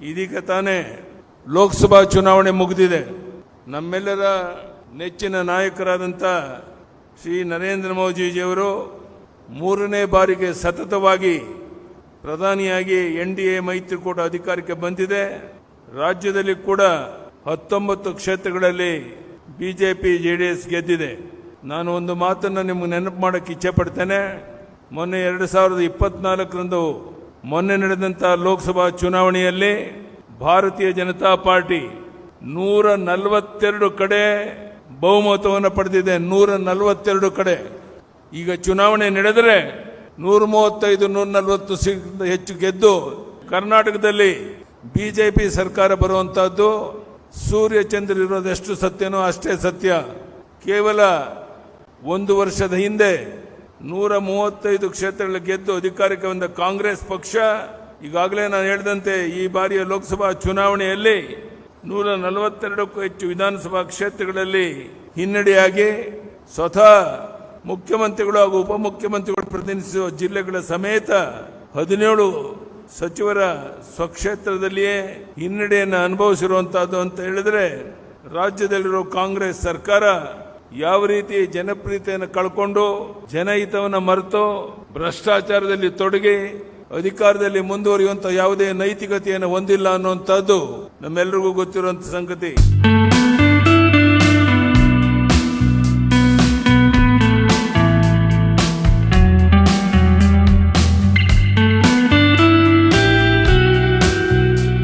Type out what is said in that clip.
ಇದೀಗ ತಾನೇ ಲೋಕಸಭಾ ಚುನಾವಣೆ ಮುಗಿದಿದೆ. ನಮ್ಮೆಲ್ಲರ ನೆಚ್ಚಿನ ನಾಯಕರಾದಂಥ ಶ್ರೀ ನರೇಂದ್ರ ಮೋದಿಜಿಯವರು ಮೂರನೇ ಬಾರಿಗೆ ಸತತವಾಗಿ ಪ್ರಧಾನಿಯಾಗಿ ಎನ್ ಡಿ ಎ ಮೈತ್ರಿಕೂಟ ಅಧಿಕಾರಕ್ಕೆ ಬಂದಿದೆ. ರಾಜ್ಯದಲ್ಲಿ ಕೂಡ ಹತ್ತೊಂಬತ್ತು ಕ್ಷೇತ್ರಗಳಲ್ಲಿ ಬಿಜೆಪಿ ಎಸ್ ಗೆದ್ದಿದೆ. ನಾನು ಒಂದು ಮಾತನ್ನು ನಿಮಗೆ ನೆನಪು ಮಾಡೋಕ್ಕೆ ಇಚ್ಛೆ ಪಡ್ತೇನೆ. ಮೊನ್ನೆ ಎರಡು ಸಾವಿರದ ಇಪ್ಪತ್ನಾಲ್ಕರಂದು ಮೊನ್ನೆ ನಡೆದಂಥ ಲೋಕಸಭಾ ಚುನಾವಣೆಯಲ್ಲಿ ಭಾರತೀಯ ಜನತಾ ಪಾರ್ಟಿ ನೂರ ನಲವತ್ತೆರಡು ಕಡೆ ಬಹುಮತವನ್ನು ಪಡೆದಿದೆ. ನೂರ ನಲವತ್ತೆರಡು ಕಡೆ. ಈಗ ಚುನಾವಣೆ ನಡೆದರೆ ನೂರ ಮೂವತ್ತೈದು, ನೂರ ನಲವತ್ತು ಸೀಟ್ ಹೆಚ್ಚು ಗೆದ್ದು ಕರ್ನಾಟಕದಲ್ಲಿ ಬಿಜೆಪಿ ಸರ್ಕಾರ ಬರುವಂತಹದ್ದು. ಸೂರ್ಯ ಚಂದ್ರ ಇರೋದು ಎಷ್ಟು ಸತ್ಯನೋ ಅಷ್ಟೇ ಸತ್ಯ. ಕೇವಲ ಒಂದು ವರ್ಷದ ಹಿಂದೆ ನೂರ ಮೂವತ್ತೈದು ಕ್ಷೇತ್ರಗಳ ಗೆದ್ದು ಅಧಿಕಾರಕ್ಕೆ ಬಂದ ಕಾಂಗ್ರೆಸ್ ಪಕ್ಷ, ಈಗಾಗಲೇ ನಾನು ಹೇಳಿದಂತೆ ಈ ಬಾರಿಯ ಲೋಕಸಭಾ ಚುನಾವಣೆಯಲ್ಲಿ ನೂರ ನಲವತ್ತೆರಡಕ್ಕೂ ಹೆಚ್ಚು ವಿಧಾನಸಭಾ ಕ್ಷೇತ್ರಗಳಲ್ಲಿ ಹಿನ್ನಡೆಯಾಗಿ ಸ್ವತಃ ಮುಖ್ಯಮಂತ್ರಿಗಳು ಹಾಗೂ ಉಪಮುಖ್ಯಮಂತ್ರಿಗಳು ಪ್ರತಿನಿಧಿಸುವ ಜಿಲ್ಲೆಗಳ ಸಮೇತ ಹದಿನೇಳು ಸಚಿವರ ಸ್ವಕ್ಷೇತ್ರದಲ್ಲಿಯೇ ಹಿನ್ನಡೆಯನ್ನು ಅನುಭವಿಸಿರುವಂತಹದ್ದು ಅಂತ ಹೇಳಿದ್ರೆ ರಾಜ್ಯದಲ್ಲಿರೋ ಕಾಂಗ್ರೆಸ್ ಸರ್ಕಾರ ಯಾವ ರೀತಿ ಜನಪ್ರಿಯತೆಯನ್ನು ಕಳ್ಕೊಂಡು ಜನಹಿತವನ್ನು ಮರೆತು, ಭ್ರಷ್ಟಾಚಾರದಲ್ಲಿ ತೊಡಗಿ, ಅಧಿಕಾರದಲ್ಲಿ ಮುಂದುವರಿಯುವಂತ ಯಾವುದೇ ನೈತಿಕತೆಯನ್ನು ಹೊಂದಿಲ್ಲ ಅನ್ನುವಂಥದ್ದು ನಮ್ಮೆಲ್ಲರಿಗೂ ಗೊತ್ತಿರುವಂತ ಸಂಗತಿ.